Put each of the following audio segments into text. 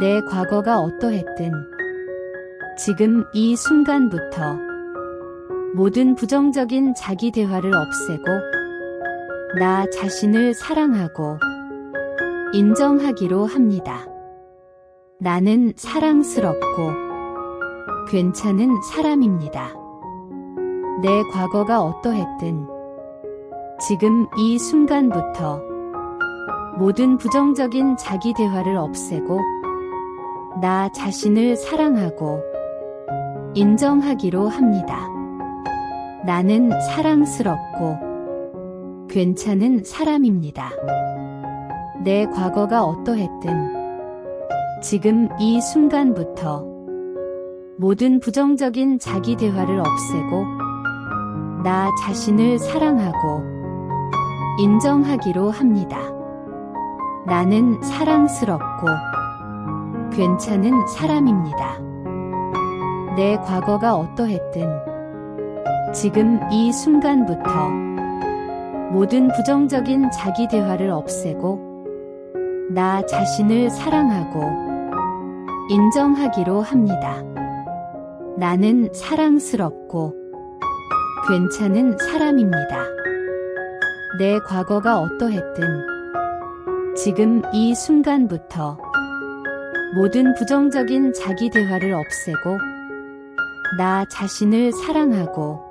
내 과거가 어떠했든 지금 이 순간부터 모든 부정적인 자기 대화를 없애고 나 자신을 사랑하고 인정하기로 합니다. 나는 사랑스럽고 괜찮은 사람입니다. 내 과거가 어떠했든 지금 이 순간부터 모든 부정적인 자기 대화를 없애고 나 자신을 사랑하고 인정하기로 합니다. 나는 사랑스럽고 괜찮은 사람입니다. 내 과거가 어떠했든 지금 이 순간부터 모든 부정적인 자기 대화를 없애고 나 자신을 사랑하고 인정하기로 합니다. 나는 사랑스럽고 괜찮은 사람입니다. 내 과거가 어떠했든 지금 이 순간부터 모든 부정적인 자기 대화를 없애고 나 자신을 사랑하고 인정하기로 합니다. 나는 사랑스럽고 괜찮은 사람입니다. 내 과거가 어떠했든 지금 이 순간부터 모든 부정적인 자기 대화를 없애고 나 자신을 사랑하고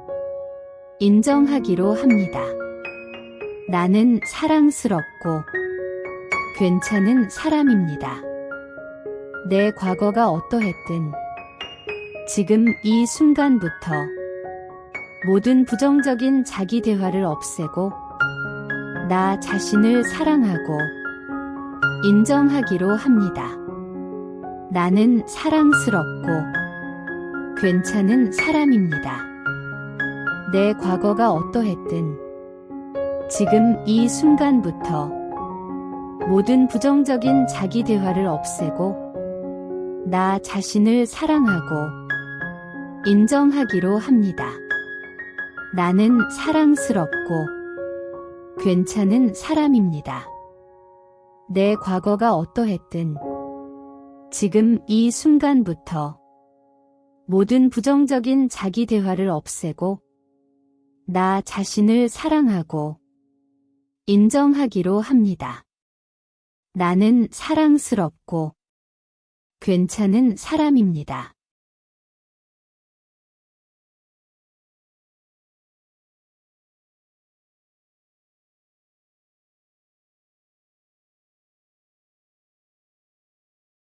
인정하기로 합니다. 나는 사랑스럽고 괜찮은 사람입니다. 내 과거가 어떠했든 지금 이 순간부터 모든 부정적인 자기 대화를 없애고 나 자신을 사랑하고 인정하기로 합니다. 나는 사랑스럽고 괜찮은 사람입니다. 내 과거가 어떠했든 지금 이 순간부터 모든 부정적인 자기 대화를 없애고 나 자신을 사랑하고 인정하기로 합니다. 나는 사랑스럽고 괜찮은 사람입니다. 내 과거가 어떠했든 지금 이 순간부터 모든 부정적인 자기 대화를 없애고 나 자신을 사랑하고 인정하기로 합니다. 나는 사랑스럽고 괜찮은 사람입니다.